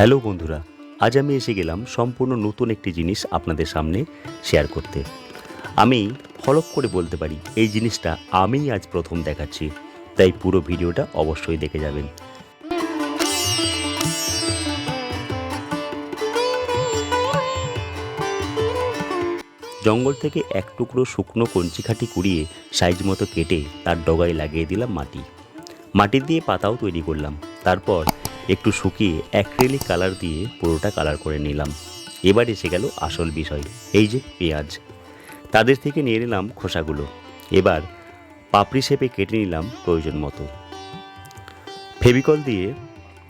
Hello বন্ধুরা, আজ আমি এসে গেলাম সম্পূর্ণ নতুন একটি জিনিস আপনাদের সামনে শেয়ার করতে। আমি হলপ করে বলতে পারি, এই জিনিসটা আমিই আজ প্রথম দেখাচ্ছি, তাই পুরো ভিডিওটা অবশ্যই দেখে যাবেন। জঙ্গল থেকে এক টুকরো শুকনো কঞ্চিখাটি কুড়িয়ে সাইজ মতো কেটে তার ডগায় লাগিয়ে দিলাম মাটি। মাটি দিয়ে পাতাও তৈরি করলাম, তারপর একটু শুকিয়ে অ্যাক্রেলিক কালার দিয়ে পুরোটা কালার করে নিলাম। এবার এসে গেল আসল বিষয়, এই যে পেঁয়াজ। তাদের থেকে নিয়ে নিলাম খোসাগুলো। এবার পাপড়ি শেপে কেটে নিলাম প্রয়োজন মতো। ফেভিকল দিয়ে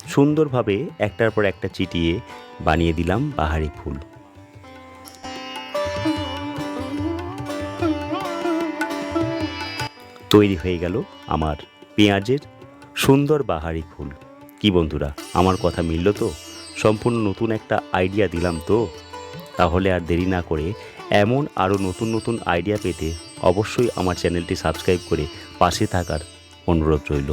সুন্দরভাবে একটার পর একটা চিটিয়ে বানিয়ে দিলাম বাহারি ফুল। তৈরি হয়ে গেল আমার পেঁয়াজের সুন্দর বাহারি ফুল। কি বন্ধুরা, আমার কথা মিলল তো? সম্পূর্ণ নতুন একটা আইডিয়া দিলাম তো? তাহলে আর দেরি না করে এমন আরও নতুন নতুন আইডিয়া পেতে অবশ্যই আমার চ্যানেলটি সাবস্ক্রাইব করে পাশে থাকার অনুরোধ রইল।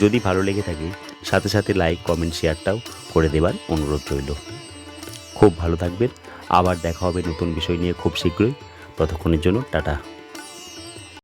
যদি ভালো লেগে থাকে, সাথে সাথে লাইক কমেন্ট শেয়ারটাও করে দেবার অনুরোধ রইল। খুব ভালো থাকবেন। আবার দেখা হবে নতুন বিষয় নিয়ে খুব শীঘ্রই। ততক্ষণের জন্য টাটা।